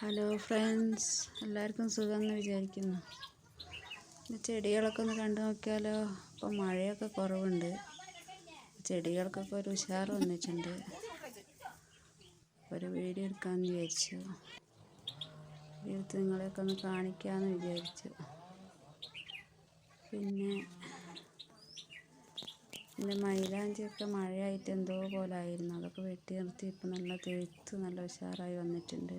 Hello friends എല്ലാവർക്കും സുഖമെന്ന് വിചാരിക്കുന്നു. ചെടികളൊക്കെ ഒന്ന് കണ്ടു നോക്കിയാലോ? ഇപ്പം മഴയൊക്കെ കുറവുണ്ട്. ചെടികൾക്കൊക്കെ ഒരു ഉഷാർ വന്നിട്ടുണ്ട്. ഒരു വീഡിയോ എടുക്കാമെന്ന് വിചാരിച്ചു. എടുത്ത് നിങ്ങളെയൊക്കെ ഒന്ന് കാണിക്കാമെന്ന് വിചാരിച്ചു. പിന്നെ പിന്നെ മൈലാഞ്ചിയൊക്കെ മഴയായിട്ട് എന്തോ പോലെ ആയിരുന്നു. അതൊക്കെ വെട്ടി നിർത്തി ഇപ്പം നല്ല തെഴുത്ത് നല്ല ഉഷാറായി വന്നിട്ടുണ്ട്.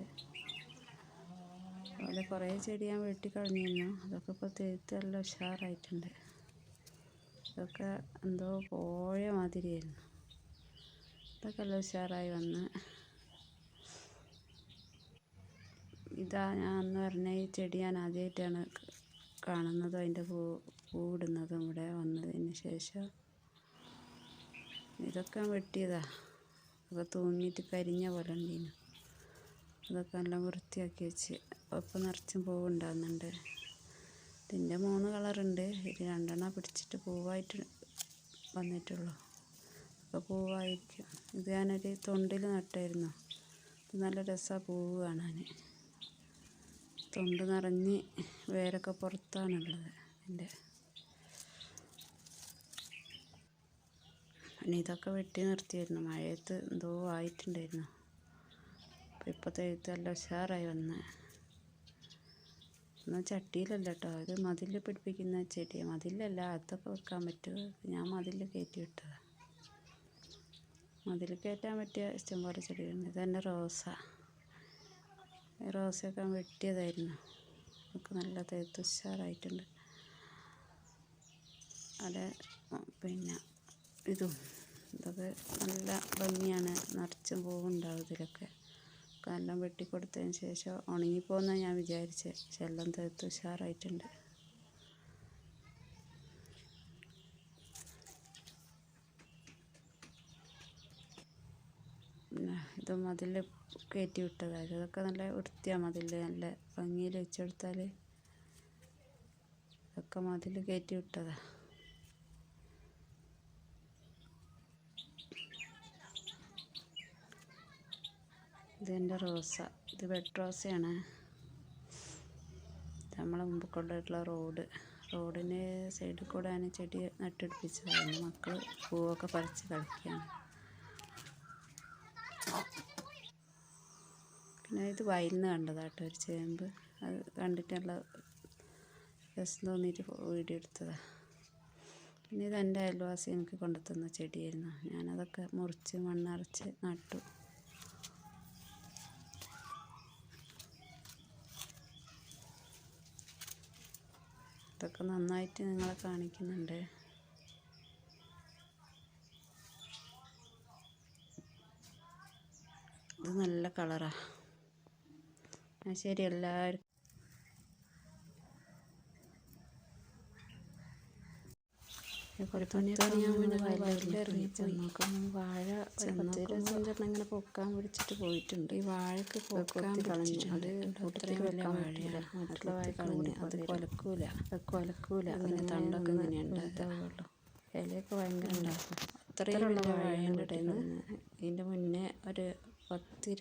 അതുപോലെ കുറേ ചെടി ഞാൻ വെട്ടിക്കളഞ്ഞിരുന്നു അതൊക്കെ ഇപ്പോൾ തീർത്ത് നല്ല ഉഷാറായിട്ടുണ്ട്. അതൊക്കെ എന്തോ പോയ മാതിരിയായിരുന്നു. അതൊക്കെ നല്ല ഉഷാറായി വന്ന്. ഇതാ ഞാൻ അന്ന് പറഞ്ഞ ഈ ചെടി ഞാൻ ആദ്യമായിട്ടാണ് കാണുന്നതും അതിന്റെ പൂ പൂവിടുന്നതും ഇവിടെ വന്നതിന് ശേഷം. ഇതൊക്കെ വെട്ടിയതാ. അതൊക്കെ തൂങ്ങിയിട്ട് കരിഞ്ഞ പോലെ ഉണ്ടീനു. അതൊക്കെ നല്ല വൃത്തിയാക്കി വെച്ച് ഇപ്പം നിറച്ചും പൂവ് ഉണ്ടാകുന്നുണ്ട് ഇതിന്റെ മൂന്ന് കളറുണ്ട്. ഇത് രണ്ടെണ്ണം പിടിച്ചിട്ട് പൂവായിട്ട് വന്നിട്ടുള്ളൂ. അപ്പോൾ പൂവായിരിക്കും. ഇത് ഞാനൊരു തൊണ്ടിൽ നട്ടായിരുന്നു. നല്ല രസമാണ് പൂവ് കാണാൻ തൊണ്ട് നിറഞ്ഞ് വേരൊക്കെ പുറത്താണുള്ളത് എന്റെ പിന്നെ ഇതൊക്കെ വെട്ടി നിർത്തിയായിരുന്നു. മഴയത്ത് എന്തോ ആയിട്ടുണ്ടായിരുന്നു. അപ്പോൾ ഇപ്പോഴത്തെ എഴുത്ത് നല്ല ഉഷാറായി വന്ന്. എന്നാൽ ചട്ടിയിലല്ല കേട്ടോ ഇത് മതിൽ പിടിപ്പിക്കുന്ന ചെടിയാണ് മതിലല്ല അകത്തൊക്കെ വെക്കാൻ പറ്റുമോ ഞാൻ മതിൽ കയറ്റി വിട്ടതാണ് മതിൽ കയറ്റാൻ പറ്റിയ ഇഷ്ടംപോലെ ചെടികളുണ്ട്. ഇതന്നെ തന്നെ റോസ. റോസയൊക്കെ വെട്ടിയതായിരുന്നു. ഒക്കെ നല്ല തുഷാറായിട്ടുണ്ട്. അത് പിന്നെ ഇതും. ഇതൊക്കെ നല്ല ഭംഗിയാണ്. നിറച്ചും പൂവുണ്ടാവും ഇതിലൊക്കെ. എല്ലാം വെട്ടിക്കൊടുത്തതിന് ശേഷം ഉണങ്ങിപ്പോന്നാണ് ഞാൻ വിചാരിച്ചത് പക്ഷെ എല്ലാം തീർത്ത് ഉഷാറായിട്ടുണ്ട് ഇത് മതിൽ കയറ്റി വിട്ടതായത് ഇതൊക്കെ നല്ല വൃത്തിയാണ് മതിൽ. നല്ല ഭംഗിയിൽ വെച്ചെടുത്താൽ ഇതൊക്കെ മതിൽ കയറ്റി വിട്ടതാണ് ഇതെന്റെ റോസ. ഇത് ബെഡ് റോസയാണ്. നമ്മളെ മുമ്പ് കൊണ്ടുപോയിട്ടുള്ള റോഡ്. റോഡിന്റെ സൈഡിൽ കൂടെ ആണ് ചെടി നട്ടുപിടിപ്പിച്ചതാണ് മക്കൾ പൂവൊക്കെ പറിച്ച് കളിക്കുകയാണ്. പിന്നെ ഇത് വയലിൽ കണ്ടതാട്ടോ ഒരു ചേമ്പ്. അത് കണ്ടിട്ടുള്ള രസം തോന്നിയിട്ട് വീഡിയോ എടുത്തതാണ് പിന്നെ ഇത് എന്റെ അയൽവാസി എനിക്ക് കൊണ്ടുത്തന്ന ചെടിയായിരുന്നു. ഞാനതൊക്കെ മുറിച്ച് മണ്ണറച്ച് നട്ടു. ഇതൊക്കെ നന്നായിട്ട് നിങ്ങളെ കാണിക്കുന്നുണ്ട്. ഇത് നല്ല കളറാ. ശരി എല്ലാവർക്കും. വാഴ ഇങ്ങനെ പൊക്കാൻ പിടിച്ചിട്ട് പോയിട്ടുണ്ട്. ഈ വാഴക്ക് പൊക്കാൻ പിടിച്ചിട്ടുണ്ട്. വലിയ വാഴയില്ല മറ്റുള്ള വാഴ കളഞ്ഞ്. അത് കൊലക്കൂല. കൊലക്കൂല. അതിന് തണ്ടൊക്കെ ഇലയൊക്കെ ഭയങ്കര ഉണ്ടാക്കും. അത്രയും വലിയ വാഴയുണ്ട് ഇതിന്റെ മുന്നേ ഒരു പത്ത്